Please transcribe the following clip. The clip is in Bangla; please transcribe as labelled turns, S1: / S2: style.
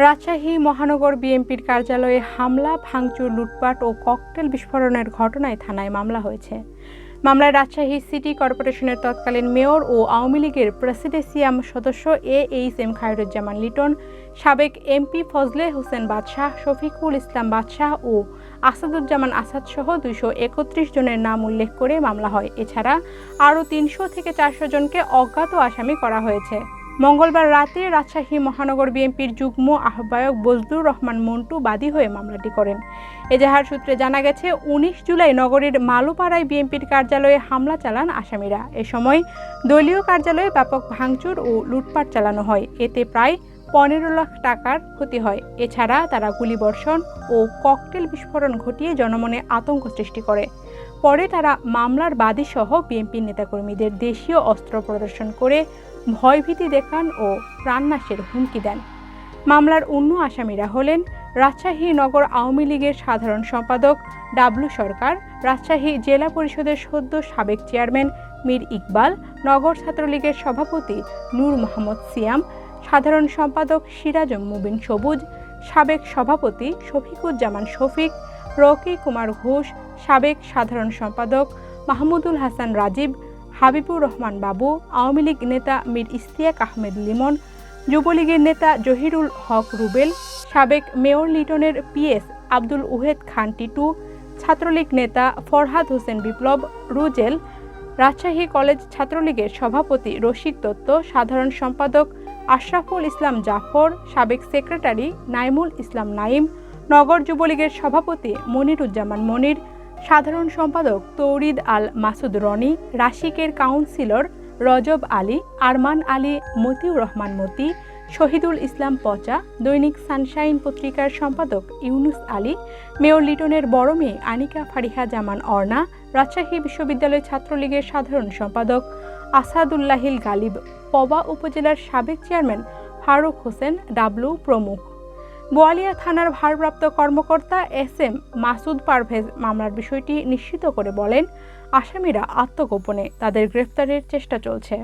S1: রাজশাহী মহানগর বিএনপির কার্যালয়ে হামলা, ভাঙচুর, লুটপাট ও ককটেল বিস্ফোরণের ঘটনায় থানায় মামলা হয়েছে। মামলায় রাজশাহী সিটি কর্পোরেশনের তৎকালীন মেয়র ও আওয়ামী লীগের প্রেসিডেসিয়াম সদস্য A H M Khairuzzaman Liton, সাবেক এমপি ফজলে হোসেন বাদশাহ, শফিকুল ইসলাম বাদশাহ ও আসাদুজ্জামান আসাদ সহ দুইশো একত্রিশ জনের নাম উল্লেখ করে মামলা হয়। এছাড়া আরও তিনশো থেকে চারশো জনকে অজ্ঞাত আসামি করা হয়েছে। মঙ্গলবার রাতে রাজশাহী মহানগর বিএনপির যুগ্ম আহ্বায়ক বজলুর রহমান মন্টু বাদী হয়ে মামলাটি করেন। এজাহার সূত্রে জানা গেছে, উনিশ জুলাই নগরীর মালুপাড়ায় বিএনপির কার্যালয়ে হামলা চালান আসামিরা। এ সময় দলীয় কার্যালয়ে ব্যাপক ভাঙচুর ও লুটপাট চালানো হয়। এতে প্রায় পনেরো লাখ টাকার ক্ষতি হয়। এছাড়া তারা গুলিবর্ষণ ও ককটেল বিস্ফোরণ ঘটিয়ে জনমনে আতঙ্ক সৃষ্টি করে। পরে তারা মামলার বাদীসহ বিএনপির নেতাকর্মীদের দেশীয় অস্ত্র প্রদর্শন করে ভয়ভীতি দেখান ও প্রাণনাশের হুমকি দেন। মামলার অন্য আসামিরা হলেন রাজশাহী নগর আওয়ামী লীগের সাধারণ সম্পাদক ডাবলু সরকার, রাজশাহী জেলা পরিষদের সদ্য সাবেক চেয়ারম্যান মীর ইকবাল, নগর ছাত্রলীগের সভাপতি নূর মোহাম্মদ সিয়াম, সাধারণ সম্পাদক সিরাজ মুবিন সবুজ, সাবেক সভাপতি শফিকুজ্জামান শফিক, রকি কুমার ঘোষ, সাবেক সাধারণ সম্পাদক মাহমুদুল হাসান রাজীব হাবিবুর রহমান বাবু, আওয়ামী লীগ নেতা মীর ইস্তিয়াক আহমেদ লিমন, যুবলীগের নেতা জহিরুল হক রুবেল, সাবেক মেয়র লিটনের পিএস আব্দুল উহেদ খান টিটু, ছাত্রলীগ নেতা ফরহাদ হোসেন বিপ্লব রুজেল, রাজশাহী কলেজ ছাত্রলীগের সভাপতি রশিদ দত্ত, সাধারণ সম্পাদক আশরাফুল ইসলাম জাফর, সাবেক সেক্রেটারি নাইমুল ইসলাম নাইম নগর যুবলীগের সভাপতি মনিরুজ্জামান মনির সাধারণ সম্পাদক তৌরিদ আল মাসুদ রনি, রাশিকের কাউন্সিলর রজব আলী, আরমান আলী মতিউর রহমান মতি, শহীদুল ইসলাম পচা, দৈনিক সানশাইন পত্রিকার সম্পাদক ইউনুস আলী, মেয়র লিটনের বড় মেয়ে আনিকা ফারিহা জামান অর্ণা, রাজশাহী বিশ্ববিদ্যালয় ছাত্রলীগের সাধারণ সম্পাদক আসাদুল্লাহিল গালিব, পবা উপজেলার সাবেক চেয়ারম্যান ফারুক হোসেন ডাবলু প্রমুখ। বোয়ালিয়া থানার ভারপ্রাপ্ত কর্মকর্তা এস এম মাসুদ পারভেজ মামলার বিষয়টি নিশ্চিত করে বলেন, আসামিরা আত্মগোপনে, তাদের গ্রেফতারের চেষ্টা চলছে।